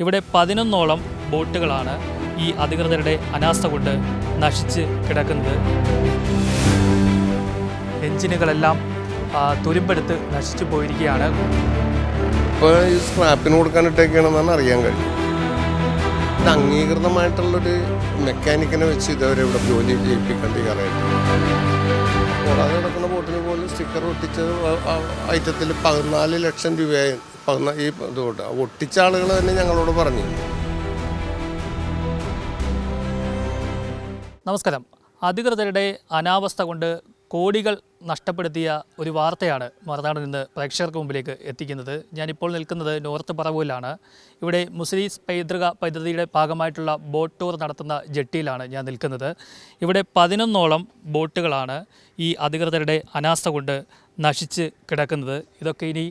ഇവിടെ പതിനൊന്നോളം ബോട്ടുകളാണ് ഈ അധികൃതരുടെ അനാസ്ഥ കൊണ്ട് നശിച്ച് കിടക്കുന്നത്. എഞ്ചിനുകളെല്ലാം തുരുമ്പെടുത്ത് നശിച്ചു പോയിരിക്കുകയാണ്. ഇപ്പോൾ അറിയാൻ കഴിയും. അംഗീകൃതമായിട്ടുള്ളൊരു മെക്കാനിക്കിനെ വെച്ച് ഇതുവരെ ഇവിടെ ജോലി ചെയ്യിപ്പിക്കേണ്ട കയറായിട്ട് കൂടാതെ നടക്കുന്ന ബോട്ടിന് പോലും സ്റ്റിക്കർ ഒട്ടിച്ചത് ഐറ്റത്തിൽ പതിനാല് ലക്ഷം രൂപയായി. പതിനാ ഈ ഇതുകൊണ്ട് ഒട്ടിച്ച ആളുകൾ തന്നെ ഞങ്ങളോട് പറഞ്ഞു. നമസ്കാരം. അധികൃതരുടെ അനാവസ്ഥ കൊണ്ട് കോടികൾ നഷ്ടപ്പെടുത്തിയ ഒരു വാർത്തയാണ് മറുനാട് നിന്ന് പ്രേക്ഷകർക്ക് മുമ്പിലേക്ക് എത്തിക്കുന്നത്. ഞാനിപ്പോൾ നിൽക്കുന്നത് നോർത്ത് പറവൂരിലാണ്. ഇവിടെ മുസ്ലിംസ് പൈതൃക പദ്ധതിയുടെ ഭാഗമായിട്ടുള്ള ബോട്ട് ടൂർ നടത്തുന്ന ജെട്ടിയിലാണ് ഞാൻ നിൽക്കുന്നത്. ഇവിടെ പതിനൊന്നോളം ബോട്ടുകളാണ് ഈ അധികൃതരുടെ അനാസ്ഥ കൊണ്ട് നശിച്ച് കിടക്കുന്നത്. ഇതൊക്കെ ഇനി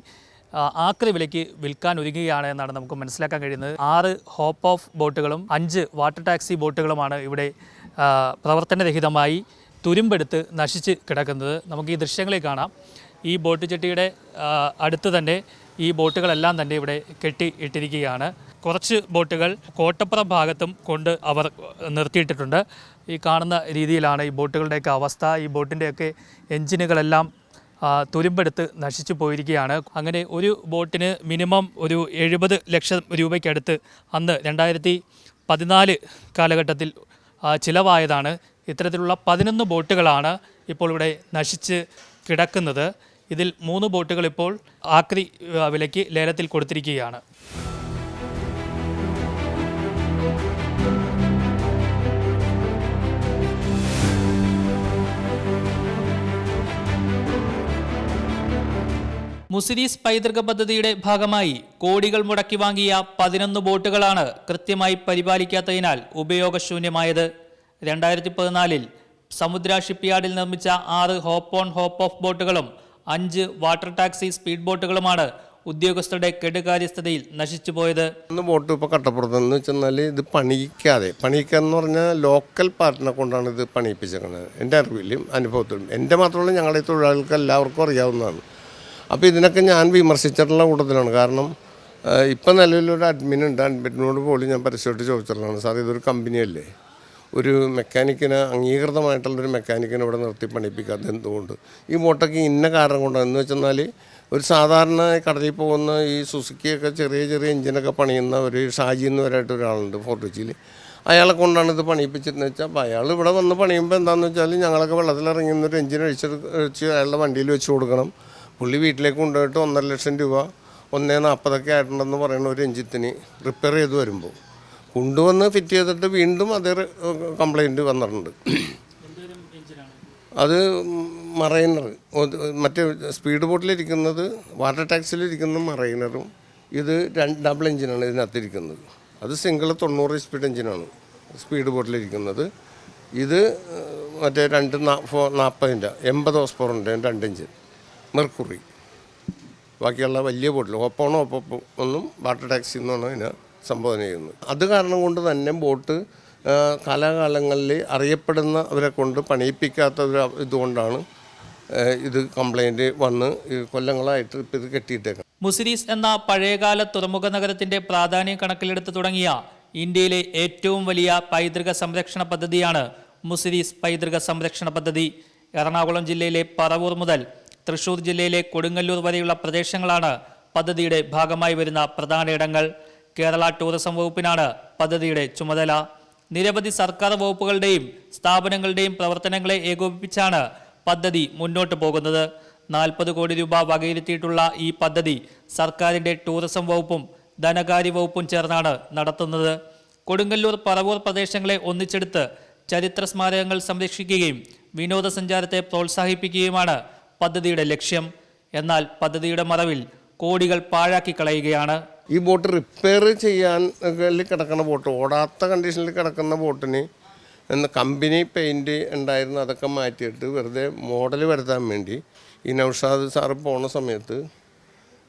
ആക്രി വിലയ്ക്ക് വിൽക്കാൻ ഒരുങ്ങുകയാണ് എന്നാണ് നമുക്ക് മനസ്സിലാക്കാൻ കഴിയുന്നത്. ആറ് ഹോപ്പ് ഓഫ് ബോട്ടുകളും അഞ്ച് വാട്ടർ ടാക്സി ബോട്ടുകളുമാണ് ഇവിടെ പ്രവർത്തന പ്രവർത്തനരഹിതമായി തുരുമ്പെടുത്ത് നശിച്ച് കിടക്കുന്നത്. നമുക്ക് ഈ ദൃശ്യങ്ങളിൽ കാണാം. ഈ ബോട്ട് ചെട്ടിയുടെ അടുത്ത് തന്നെ ഈ ബോട്ടുകളെല്ലാം തന്നെ ഇവിടെ കെട്ടി ഇട്ടിരിക്കുകയാണ്. കുറച്ച് ബോട്ടുകൾ കോട്ടപ്പുറം ഭാഗത്തും കൊണ്ട് അവർ നിർത്തിയിട്ടിട്ടുണ്ട്. ഈ കാണുന്ന രീതിയിലാണ് ഈ ബോട്ടുകളുടെയൊക്കെ അവസ്ഥ. ഈ ബോട്ടിന്റെയൊക്കെ എൻജിനുകളെല്ലാം തുരുമ്പെടുത്ത് നശിച്ചു പോയിരിക്കുകയാണ്. അങ്ങനെ ഒരു ബോട്ടിന് മിനിമം ഒരു എഴുപത് ലക്ഷം രൂപയ്ക്കടുത്ത് അന്ന് രണ്ടായിരത്തി പതിനാല് കാലഘട്ടത്തിൽ ചിലവായതാണ്. ഇത്തരത്തിലുള്ള പതിനൊന്ന് ബോട്ടുകളാണ് ഇപ്പോൾ ഇവിടെ നശിച്ച് കിടക്കുന്നത്. ഇതിൽ മൂന്ന് ബോട്ടുകൾ ഇപ്പോൾ ആക്രി വിലയ്ക്ക് ലേലത്തിൽ കൊടുത്തിരിക്കുകയാണ്. മുസിരീസ് പൈതൃക പദ്ധതിയുടെ ഭാഗമായി കോടികൾ മുടക്കി വാങ്ങിയ പതിനൊന്ന് ബോട്ടുകളാണ് കൃത്യമായി പരിപാലിക്കാത്തതിനാൽ ഉപയോഗശൂന്യമായത്. രണ്ടായിരത്തി പതിനാലിൽ സമുദ്ര ഷിപ്പ്യാർഡിൽ നിർമ്മിച്ച ആറ് ഹോപ്പ് ഓൺ ഹോപ്പ് ഓഫ് ബോട്ടുകളും അഞ്ച് വാട്ടർ ടാക്സി സ്പീഡ് ബോട്ടുകളുമാണ് ഉദ്യോഗസ്ഥരുടെ കെടുകാര്യസ്ഥതയിൽ നശിച്ചുപോയത് ഒന്ന് ബോട്ട് ഇപ്പോൾ കട്ടപ്പുറത്ത് എന്ന് വെച്ചെന്നാൽ ഇത് പണിയിക്കാതെ. പണിയിക്കുക എന്ന് പറഞ്ഞാൽ ലോക്കൽ പാർട്ടിനെ കൊണ്ടാണ് ഇത് പണിയിപ്പിച്ചേക്കുന്നത് എന്റെ അറിവിലും അനുഭവത്തിലും. എന്റെ മാത്രമല്ല ഞങ്ങളുടെ തൊഴിലാളികൾക്ക് എല്ലാവർക്കും അറിയാവുന്നതാണ്. അപ്പോൾ ഇതിനൊക്കെ ഞാൻ വിമർശിച്ചിട്ടുള്ള കൂട്ടത്തിലാണ്. കാരണം ഇപ്പം നിലവിലൊരു അഡ്മിൻ ഉണ്ട്. അഡ്മിനോട് പോലും ഞാൻ പരസ്യമായിട്ട് ചോദിച്ചിട്ടുള്ളതാണ്. സാർ ഇതൊരു കമ്പനിയല്ലേ ഒരു മെക്കാനിക്കിന് അംഗീകൃതമായിട്ടുള്ളൊരു മെക്കാനിക്കിനെ ഇവിടെ നിർത്തി പണിപ്പിക്കാൻ എന്തുകൊണ്ട്? ഈ മോട്ടയ്ക്ക് ഇന്ന കാരണം കൊണ്ടാണ് എന്ന് വെച്ചെന്നാൽ ഒരു സാധാരണ കടലിൽ പോകുന്ന ഈ സുസുക്കിയൊക്കെ ചെറിയ ചെറിയ എഞ്ചിനൊക്കെ പണിയുന്ന ഒരു ഷാജി എന്ന് വരായിട്ട് ഒരാളുണ്ട് ഫോർട്ടുച്ചിയിൽ അയാളെ കൊണ്ടാണ് ഇത് പണിയിപ്പിച്ചതെന്ന് വെച്ചാൽ അപ്പോൾ അയാൾ ഇവിടെ വന്ന് പണിയുമ്പോൾ എന്താണെന്ന് വെച്ചാൽ ഞങ്ങളൊക്കെ വെള്ളത്തിലിറങ്ങി ഒരു എഞ്ചിൻ അഴിച്ച് അഴിച്ച് അയാളുടെ വണ്ടിയിൽ വെച്ച് കൊടുക്കണം. പുള്ളി വീട്ടിലേക്ക് കൊണ്ടുപോയിട്ട് ഒന്നര ലക്ഷം രൂപ ഒന്നേ നാൽപ്പതൊക്കെ ആയിട്ടുണ്ടെന്ന് പറയുന്ന ഒരു എഞ്ചിത്തിന് റിപ്പയർ ചെയ്ത് വരുമ്പോൾ കൊണ്ടുവന്ന് ഫിറ്റ് ചെയ്തിട്ട് വീണ്ടും അതേ കംപ്ലൈന്റ് വന്നിട്ടുണ്ട്. അത് മറൈനർ മറ്റേ സ്പീഡ് ബോട്ടിലിരിക്കുന്നത് വാട്ടർ ടാക്സിലിരിക്കുന്ന മറൈനറും ഇത് രണ്ട് ഡബിൾ എഞ്ചിനാണ് ഇതിനകത്തിരിക്കുന്നത്. അത് സിംഗിൾ തൊണ്ണൂറ് സ്പീഡ് എഞ്ചിനാണ് സ്പീഡ് ബോട്ടിലിരിക്കുന്നത് ഇത് മറ്റേ രണ്ട് ഫോ നാൽപ്പതിന്റെ എൺപത് പവറിന്റെ രണ്ട് എഞ്ചിൻ മെർക്കുറി ബാക്കിയുള്ള വലിയ ബോട്ടിൽ ഒപ്പോണോ ഒപ്പം ഒന്നും വാട്ടർ ടാക്സി എന്നാണ് ഇതിനെ സംബോധന ചെയ്യുന്നത് അത് കാരണം കൊണ്ട് തന്നെ ബോട്ട് കാലാകാലങ്ങളിൽ അറിയപ്പെടുന്നവരെ കൊണ്ട് പണിയിപ്പിക്കാത്ത ഒരു ഇതുകൊണ്ടാണ് ഇത് കംപ്ലൈന്റ് വന്ന് കൊല്ലങ്ങളായിട്ട് ഇപ്പം ഇത് കെട്ടിയിട്ടേക്കാം മുസിരീസ് എന്ന പഴയകാല തുറമുഖ നഗരത്തിന്റെ പ്രാധാന്യം കണക്കിലെടുത്ത് തുടങ്ങിയ ഇന്ത്യയിലെ ഏറ്റവും വലിയ പൈതൃക സംരക്ഷണ പദ്ധതിയാണ് മുസിരീസ് പൈതൃക സംരക്ഷണ പദ്ധതി. എറണാകുളം ജില്ലയിലെ പറവൂർ മുതൽ തൃശൂർ ജില്ലയിലെ കൊടുങ്ങല്ലൂർ വരെയുള്ള പ്രദേശങ്ങളാണ് പദ്ധതിയുടെ ഭാഗമായി വരുന്ന പ്രധാന ഇടങ്ങൾ. കേരള ടൂറിസം വകുപ്പിനാണ് പദ്ധതിയുടെ ചുമതല. നിരവധി സർക്കാർ വകുപ്പുകളുടെയും സ്ഥാപനങ്ങളുടെയും പ്രവർത്തനങ്ങളെ ഏകോപിപ്പിച്ചാണ് പദ്ധതി മുന്നോട്ട് പോകുന്നത്. നാൽപ്പത് കോടി രൂപ വകയിരുത്തിയിട്ടുള്ള ഈ പദ്ധതി സർക്കാരിന്റെ ടൂറിസം വകുപ്പും ധനകാര്യ വകുപ്പും ചേർന്നാണ് നടത്തുന്നത്. കൊടുങ്ങല്ലൂർ പറവൂർ പ്രദേശങ്ങളെ ഒന്നിച്ചെടുത്ത് ചരിത്ര സ്മാരകങ്ങൾ സംരക്ഷിക്കുകയും വിനോദസഞ്ചാരത്തെ പ്രോത്സാഹിപ്പിക്കുകയുമാണ് പദ്ധതിയുടെ ലക്ഷ്യം. എന്നാൽ പദ്ധതിയുടെ മറവിൽ കോടികൾ പാഴാക്കി കളയുകയാണ് ഈ ബോട്ട് റിപ്പയർ ചെയ്യാൻ കിടക്കുന്ന ബോട്ട് ഓടാത്ത കണ്ടീഷനിൽ കിടക്കുന്ന ബോട്ടിന് എന്ന കമ്പനി പെയിന്റ് ഉണ്ടായിരുന്നു അതൊക്കെ മാറ്റിയിട്ട് വെറുതെ മോഡൽ വരുത്താൻ വേണ്ടി ഈ നൗഷാദ് സാറ് പോണ സമയത്ത്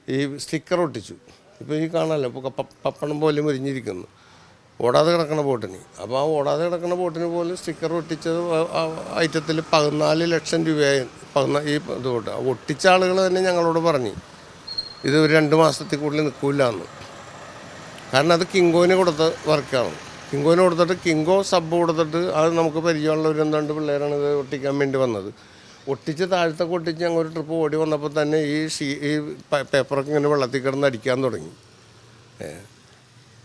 ഈ സ്റ്റിക്കർ ഒട്ടിച്ചു. ഇപ്പോൾ ഈ കാണാമല്ലോ ഇപ്പോൾ പപ്പണം പോലെ മുരിഞ്ഞിരിക്കുന്നു. ഓടാതെ കിടക്കുന്ന ബോട്ടിന്. അപ്പോൾ ആ ഓടാതെ കിടക്കുന്ന ബോട്ടിന് പോലും സ്റ്റിക്കർ ഒട്ടിച്ചത് ഐറ്റത്തിൽ പതിനാല് ലക്ഷം രൂപയായി പതിനാല് ഈ ഇത് ഒട്ടിച്ച ആളുകൾ തന്നെ ഞങ്ങളോട് പറഞ്ഞു. ഇത് ഒരു രണ്ട് മാസത്തിൽ കൂടുതൽ നിൽക്കില്ല എന്ന് കാരണം അത് കിങ്കോന് കൊടുത്ത വർക്കാണ്. കിങ്കോന് കൊടുത്തിട്ട് കിങ്കോ സബ് കൊടുത്തിട്ട് അത് നമുക്ക് പരിചയമുള്ള ഒരു രണ്ട് പിള്ളേരാണ് ഇത് ഒട്ടിക്കാൻ വേണ്ടി വന്നത്. ഒട്ടിച്ച് താഴത്തൊക്കെ ഒട്ടിച്ച് ഞങ്ങൾ ഒരു ട്രിപ്പ് ഓടി വന്നപ്പോൾ തന്നെ ഈ ഷീ ഈ പേപ്പറൊക്കെ ഇങ്ങനെ വെള്ളത്തിൽ കിടന്ന് അടിക്കാൻ തുടങ്ങി.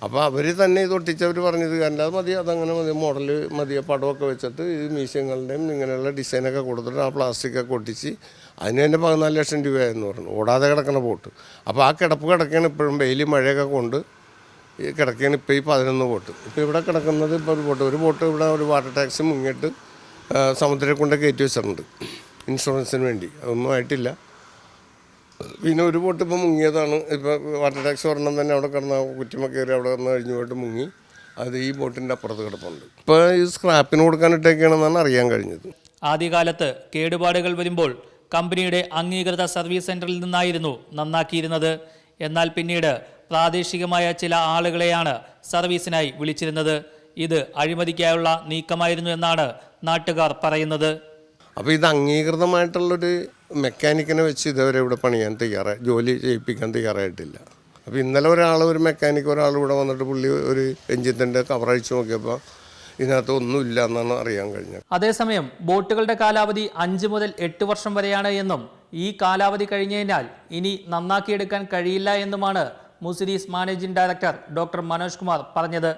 അപ്പോൾ അവർ തന്നെ ഇത് ഒട്ടിച്ചവർ പറഞ്ഞത് കാരണം അത് മതി അതങ്ങനെ മതി. മോഡൽ മതി പടമൊക്കെ വെച്ചിട്ട് ഈ മീശങ്ങളുടെയും ഇങ്ങനെയുള്ള ഡിസൈനൊക്കെ കൊടുത്തിട്ട് ആ പ്ലാസ്റ്റിക്കൊക്കെ ഒട്ടിച്ച് അതിന് തന്നെ പതിനാല് ലക്ഷം രൂപയായെന്ന് പറഞ്ഞു. ഓടാതെ കിടക്കണ ബോട്ട്. അപ്പോൾ ആ കിടപ്പ് കിടക്കുകയാണ് ഇപ്പോഴും. വെയിൽ മഴയൊക്കെ കൊണ്ട് ഈ കിടക്കുകയാണ് ഇപ്പോൾ ഈ പതിനൊന്ന് ബോട്ട്. ഇപ്പോൾ ഇവിടെ കിടക്കുന്നത് ഇപ്പോൾ ഒരു ബോട്ട്. ഒരു ബോട്ട് ഇവിടെ ഒരു വാട്ടർ ടാക്സി മുങ്ങിയിട്ട് സമുദ്രത്തിൽ കൊണ്ട് കയറ്റി വെച്ചിട്ടുണ്ട്. ഇൻഷുറൻസിന് വേണ്ടി. അതൊന്നും ആയിട്ടില്ല. പിന്നെ ഒരു ബോട്ട് ഇപ്പോൾ മുങ്ങിയതാണ്. ഇപ്പോൾ വാട്ടർ ടാക്സ് ഒരെണ്ണം തന്നെ അവിടെ കിടന്ന കുറ്റിമ കയറി അവിടെ കിടന്ന് കഴിഞ്ഞ് പോയിട്ട് മുങ്ങി. അത് ഈ ബോട്ടിന്റെ അപ്പുറത്ത് കിടപ്പുണ്ട്. ഇപ്പോൾ ഈ സ്ക്രാപ്പിന് കൊടുക്കാനിട്ടേക്കാണെന്നാണ് അറിയാൻ കഴിഞ്ഞത്. ആദ്യകാലത്ത് കേടുപാടുകൾ വരുമ്പോൾ കമ്പനിയുടെ അംഗീകൃത സർവീസ് സെന്ററിൽ നിന്നായിരുന്നു നന്നാക്കിയിരുന്നത്. എന്നാൽ പിന്നീട് പ്രാദേശികമായ ചില ആളുകളെയാണ് സർവീസിനായി വിളിച്ചിരുന്നത്. ഇത് അഴിമതിക്കായുള്ള നീക്കമായിരുന്നു എന്നാണ് നാട്ടുകാർ പറയുന്നത്. അപ്പോൾ ഇത് അംഗീകൃതമായിട്ടുള്ളൊരു മെക്കാനിക്കിനെ വെച്ച് ഇതുവരെ ഇവിടെ പണിയാൻ തയ്യാറായി ജോലി ചെയ്യിപ്പിക്കാൻ തയ്യാറായിട്ടില്ല. അപ്പോൾ ഇന്നലെ ഒരാൾ ഒരു മെക്കാനിക്ക് ഒരാൾ ഇവിടെ വന്നിട്ട് പുള്ളി ഒരു എഞ്ചിന്റെ കവർ അഴിച്ചു നോക്കിയപ്പോൾ ഇതിനകത്ത് ഒന്നുമില്ല എന്നാണ് അറിയാൻ കഴിഞ്ഞത്. അതേസമയം ബോട്ടുകളുടെ കാലാവധി അഞ്ച് മുതൽ എട്ട് വർഷം വരെയാണ് എന്നും ഈ കാലാവധി കഴിഞ്ഞതിനാൽ ഇനി നന്നാക്കിയെടുക്കാൻ കഴിയില്ല എന്നുമാണ് Muziris managing director doctor Manoj Kumar പറഞ്ഞത്.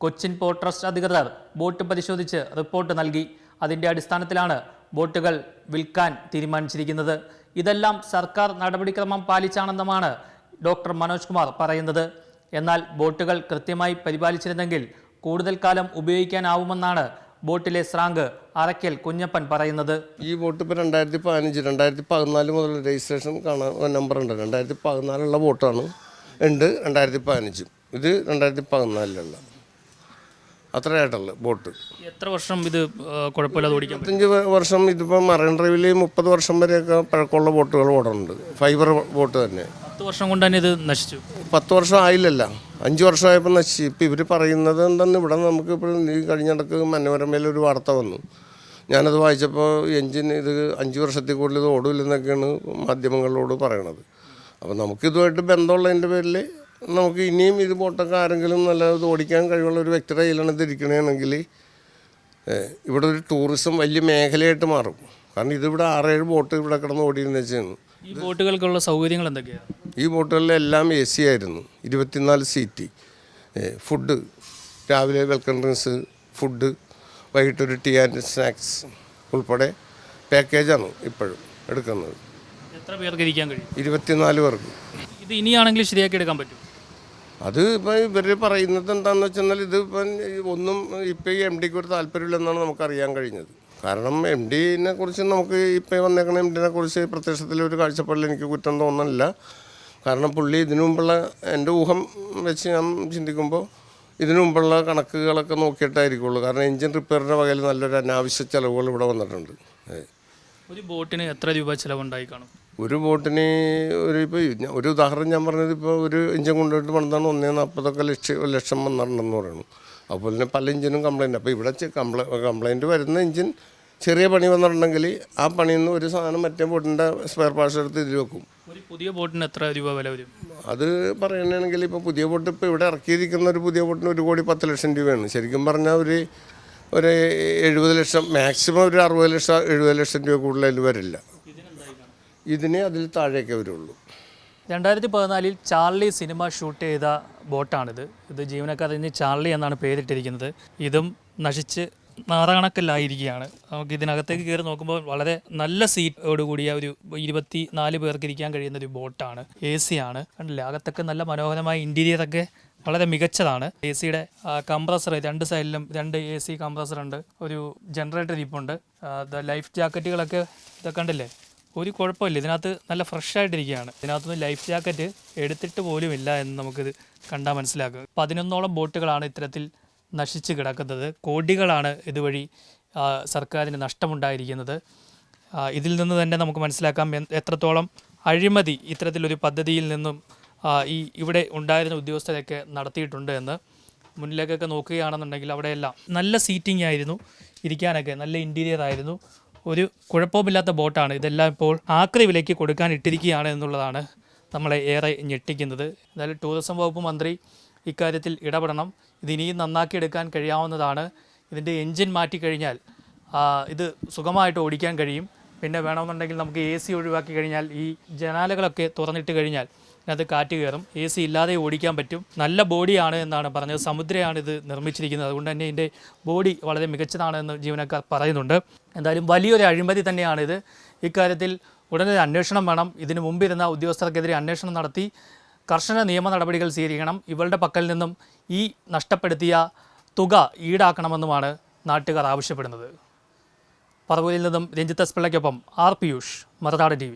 കൊച്ചിൻ പോർട്ട് ട്രസ്റ്റ് അധികൃതർ ബോട്ട് പരിശോധിച്ച് റിപ്പോർട്ട് നൽകി. അതിന്റെ അടിസ്ഥാനത്തിലാണ് ബോട്ടുകൾ വിൽക്കാൻ തീരുമാനിച്ചിരിക്കുന്നത്. ഇതെല്ലാം സർക്കാർ നടപടിക്രമം പാലിച്ചാണെന്നുമാണ് ഡോക്ടർ മനോജ് കുമാർ പറയുന്നത്. എന്നാൽ ബോട്ടുകൾ കൃത്യമായി പരിപാലിച്ചിരുന്നെങ്കിൽ കൂടുതൽ കാലം ഉപയോഗിക്കാനാവുമെന്നാണ് ബോട്ടിലെ സ്രാങ്ക് അറയ്ക്കൽ കുഞ്ഞപ്പൻ പറയുന്നത്. ഈ ബോട്ട് ഇപ്പോൾ രണ്ടായിരത്തി പതിനഞ്ച് രണ്ടായിരത്തി പതിനാല് മുതൽ രജിസ്ട്രേഷൻ കാണാൻ നമ്പർ ഉണ്ട് രണ്ടായിരത്തി പതിനാലുള്ള ബോട്ടാണ്. ഉണ്ട് രണ്ടായിരത്തി പതിനഞ്ചും ഇത് രണ്ടായിരത്തി പതിനാലിലുള്ള അത്രയായിട്ടുള്ള ബോട്ട്. എത്ര വർഷം ഇത് കുഴപ്പമില്ലാതെ ഇരുപത്തഞ്ച് വർഷം ഇതിപ്പോൾ മറൈൻ ഡ്രൈവിൽ മുപ്പത് വർഷം വരെയൊക്കെ പഴക്കമുള്ള ബോട്ടുകൾ ഓടുന്നുണ്ട് ഫൈബർ ബോട്ട് തന്നെ. പത്ത് വർഷം കൊണ്ട് തന്നെ ഇത് നശിച്ചു? പത്ത് വർഷം ആയില്ലല്ല. അഞ്ച് വർഷമായപ്പോൾ നശിച്ചു. ഇപ്പം ഇവർ പറയുന്നത് എന്തെന്ന് ഇവിടെ നമുക്ക് ഇപ്പോൾ ഈ കഴിഞ്ഞിടക്ക് മനോരമയിൽ ഒരു വാർത്ത വന്നു. ഞാനത് വായിച്ചപ്പോൾ എൻജിൻ ഇത് അഞ്ച് വർഷത്തിൽ കൂടുതൽ ഇത് ഓടില്ലെന്നൊക്കെയാണ് മാധ്യമങ്ങളോട് പറയണത്. അപ്പോൾ നമുക്കിതുമായിട്ട് ബന്ധമുള്ളതിന്റെ പേരിൽ നമുക്ക് ഇനിയും ഇത് പോട്ടൊക്കെ ആരെങ്കിലും നല്ല ഇത് ഓടിക്കാൻ കഴിവുള്ള ഒരു വ്യക്തിയുടെ കയ്യിലാണ് ഇതിരിക്കണമെങ്കിൽ ഇവിടെ ഒരു ടൂറിസം വലിയ മേഖലയായിട്ട് മാറും. കാരണം ഇതിവിടെ ആറേഴ് ബോട്ട് ഇവിടെ കിടന്ന് ഓടിയിരുന്ന വെച്ചാണ് ഈ ബോട്ടുകൾക്കുള്ള സൗകര്യങ്ങൾ എന്തൊക്കെയാണ് ഈ ബോട്ടുകളിലെല്ലാം എ സി ആയിരുന്നു. ഇരുപത്തിനാല് സീറ്റ്. ഫുഡ് രാവിലെ വെൽക്കം ഡ്രിങ്ക്സ് ഫുഡ് വൈകിട്ടൊരു ടീ ആൻഡ് സ്നാക്സ് ഉൾപ്പെടെ പാക്കേജാണ് ഇപ്പോഴും എടുക്കുന്നത്. എത്ര പേർക്ക് ഇരിക്കാൻ കഴിയും? ഇരുപത്തിനാല് പേർക്ക്. ഇത് ഇനിയാണെങ്കിൽ ശരിയാക്കി എടുക്കാൻ പറ്റും അത് ഇപ്പം ഇവർ പറയുന്നത് എന്താണെന്ന് വെച്ചാൽ ഇത് ഇപ്പം ഒന്നും ഇപ്പം ഈ എം ഡിക്ക് ഒരു താല്പര്യമില്ലെന്നാണ് നമുക്കറിയാൻ കഴിഞ്ഞത്. കാരണം എം ഡിനെ കുറിച്ച് നമുക്ക് ഇപ്പം വന്നേക്കണ എം ഡിനെ കുറിച്ച് പ്രത്യക്ഷത്തിൽ ഒരു കാഴ്ചപ്പാടിൽ എനിക്ക് കുറ്റം തോന്നുന്നില്ല കാരണം പുള്ളി ഇതിനു മുമ്പുള്ള എന്റെ ഊഹം വെച്ച് ഞാൻ ചിന്തിക്കുമ്പോൾ ഇതിനു മുമ്പുള്ള കണക്കുകളൊക്കെ നോക്കിയിട്ടായിരിക്കുള്ളൂ. കാരണം എഞ്ചിൻ റിപ്പയറിന്റെ വകയിൽ നല്ലൊരു അനാവശ്യ ചിലവുകൾ ഇവിടെ വന്നിട്ടുണ്ട്. ഒരു ബോട്ടിന് എത്ര രൂപ ചിലവുണ്ടായി കാണും? ഒരു ബോട്ടിന് ഒരു ഇപ്പോൾ ഒരു ഉദാഹരണം ഞാൻ പറഞ്ഞത് ഇപ്പോൾ ഒരു എഞ്ചിൻ കൊണ്ടുപോയിട്ട് പണിതാണ് ഒന്നേ നാൽപ്പതൊക്കെ ലക്ഷം ലക്ഷം വന്നിട്ടുണ്ടെന്ന് പറയുന്നു. അതുപോലെ തന്നെ പല എഞ്ചിനും കംപ്ലൈന്റ് അപ്പോൾ ഇവിടെ കംപ്ലൈ കംപ്ലൈന്റ് വരുന്ന ഇഞ്ചിൻ ചെറിയ പണി വന്നിട്ടുണ്ടെങ്കിൽ ആ പണിയിൽ നിന്ന് ഒരു സാധനം മറ്റേ ബോട്ടിന്റെ സ്പെയർ പാർട്സ് എടുത്ത് ഇതിൽ വെക്കും. ഒരു പുതിയ ബോട്ടിന് എത്ര രൂപ വില വരും? അത് പറയുകയാണെങ്കിൽ ഇപ്പോൾ പുതിയ ബോട്ട് ഇപ്പോൾ ഇവിടെ ഇറക്കിയിരിക്കുന്ന ഒരു പുതിയ ബോട്ടിന് ഒരു കോടി പത്ത് ലക്ഷം രൂപയാണ്. ശരിക്കും പറഞ്ഞാൽ ഒരു ഒരു എഴുപത് ലക്ഷം മാക്സിമം ഒരു അറുപത് ലക്ഷം എഴുപത് ലക്ഷം രൂപ കൂടുതൽ അതിൽ വരില്ല. ഇതിനെ അതിൽ താഴേക്കേ വരുള്ളൂ. രണ്ടായിരത്തി പതിനാലിൽ ചാർലി സിനിമ ഷൂട്ട് ചെയ്ത ബോട്ടാണിത്. ഇത് ജീവനക്കാർ ഇന്ന് ചാർലി എന്നാണ് പേരിട്ടിരിക്കുന്നത്. ഇതും നശിച്ച് നാറകണക്കല്ലായിരിക്കുകയാണ് നമുക്ക് ഇതിനകത്തേക്ക് കയറി നോക്കുമ്പോൾ വളരെ നല്ല സീറ്റോട് കൂടിയ ഒരു ഇരുപത്തി നാല് പേർക്ക് ഇരിക്കാൻ കഴിയുന്ന ഒരു ബോട്ടാണ്. എ സി ആണ്. കണ്ടില്ലേ? അകത്തൊക്കെ നല്ല മനോഹരമായ ഇന്റീരിയർ ഒക്കെ വളരെ മികച്ചതാണ്. എ സിയുടെ കംപ്രസർ രണ്ട് സൈഡിലും രണ്ട് എ സി കംപ്രസർ ഉണ്ട്. ഒരു ജനറേറ്റർ ഇരിപ്പുണ്ട്. ലൈഫ് ജാക്കറ്റുകളൊക്കെ ഇതൊക്കെ കണ്ടില്ലേ? ഒരു കുഴപ്പമില്ല. ഇതിനകത്ത് നല്ല ഫ്രഷ് ആയിട്ടിരിക്കുകയാണ്. ഇതിനകത്തുനിന്ന് ലൈഫ് ജാക്കറ്റ് എടുത്തിട്ട് പോലും ഇല്ല എന്ന് നമുക്കിത് കണ്ടാൽ മനസ്സിലാക്കുക. പതിനൊന്നോളം ബോട്ടുകളാണ് ഇത്തരത്തിൽ നശിച്ച് കിടക്കുന്നത്. കോടികളാണ് ഇതുവഴി സർക്കാരിന് നഷ്ടമുണ്ടായിരിക്കുന്നത്. ഇതിൽ നിന്ന് തന്നെ നമുക്ക് മനസ്സിലാക്കാം എത്രത്തോളം അഴിമതി ഇത്തരത്തിലൊരു പദ്ധതിയിൽ നിന്നും ഈ ഇവിടെ ഉണ്ടായിരുന്ന ഉദ്യോഗസ്ഥരൊക്കെ നടത്തിയിട്ടുണ്ട് എന്ന് മുന്നിലേക്കൊക്കെ നോക്കുകയാണെന്നുണ്ടെങ്കിൽ അവിടെയെല്ലാം നല്ല സീറ്റിംഗ് ആയിരുന്നു. ഇരിക്കാനൊക്കെ നല്ല ഇന്റീരിയർ ആയിരുന്നു. ഒരു കുഴപ്പമില്ലാത്ത ബോട്ടാണ്. ഇതെല്ലാം ഇപ്പോൾ ആക്രി വിലയ്ക്ക് കൊടുക്കാൻ ഇട്ടിരിക്കുകയാണ് എന്നുള്ളതാണ് നമ്മളെ ഏറെ ഞെട്ടിക്കുന്നത്. എന്തായാലും ടൂറിസം വകുപ്പ് മന്ത്രി ഇക്കാര്യത്തിൽ ഇടപെടണം. ഇതിനിയും നന്നാക്കിയെടുക്കാൻ കഴിയാവുന്നതാണ്. ഇതിന്റെ എൻജിൻ മാറ്റിക്കഴിഞ്ഞാൽ ഇത് സുഖമായിട്ട് ഓടിക്കാൻ കഴിയും. പിന്നെ വേണമെന്നുണ്ടെങ്കിൽ നമുക്ക് എ സി ഒഴിവാക്കി കഴിഞ്ഞാൽ ഈ ജനാലകളൊക്കെ തുറന്നിട്ട് കഴിഞ്ഞാൽ അതിനകത്ത് കാറ്റ് കയറും. എ സി ഇല്ലാതെ ഓടിക്കാൻ പറ്റും. നല്ല ബോഡിയാണ് എന്നാണ് പറഞ്ഞത്. സമുദ്രയാണ് ഇത് നിർമ്മിച്ചിരിക്കുന്നത്. അതുകൊണ്ട് തന്നെ ഇതിന്റെ ബോഡി വളരെ മികച്ചതാണെന്ന് ജീവനക്കാർ പറയുന്നുണ്ട്. എന്തായാലും വലിയൊരു അഴിമതി തന്നെയാണിത്. ഇക്കാര്യത്തിൽ ഉടനെ അന്വേഷണം വേണം. ഇതിനു മുമ്പിരുന്ന ഉദ്യോഗസ്ഥർക്കെതിരെ അന്വേഷണം നടത്തി കർശന നിയമ നടപടികൾ സ്വീകരിക്കണം. ഇവളുടെ പക്കൽ നിന്നും ഈ നഷ്ടപ്പെടുത്തിയ തുക ഈടാക്കണമെന്നുമാണ് നാട്ടുകാർ ആവശ്യപ്പെടുന്നത്. പറവൂരിൽ നിന്നും രഞ്ജിത്ത് എസ് പിള്ളയ്ക്കൊപ്പം ആർ പിയൂഷ് മറുനാട് ടി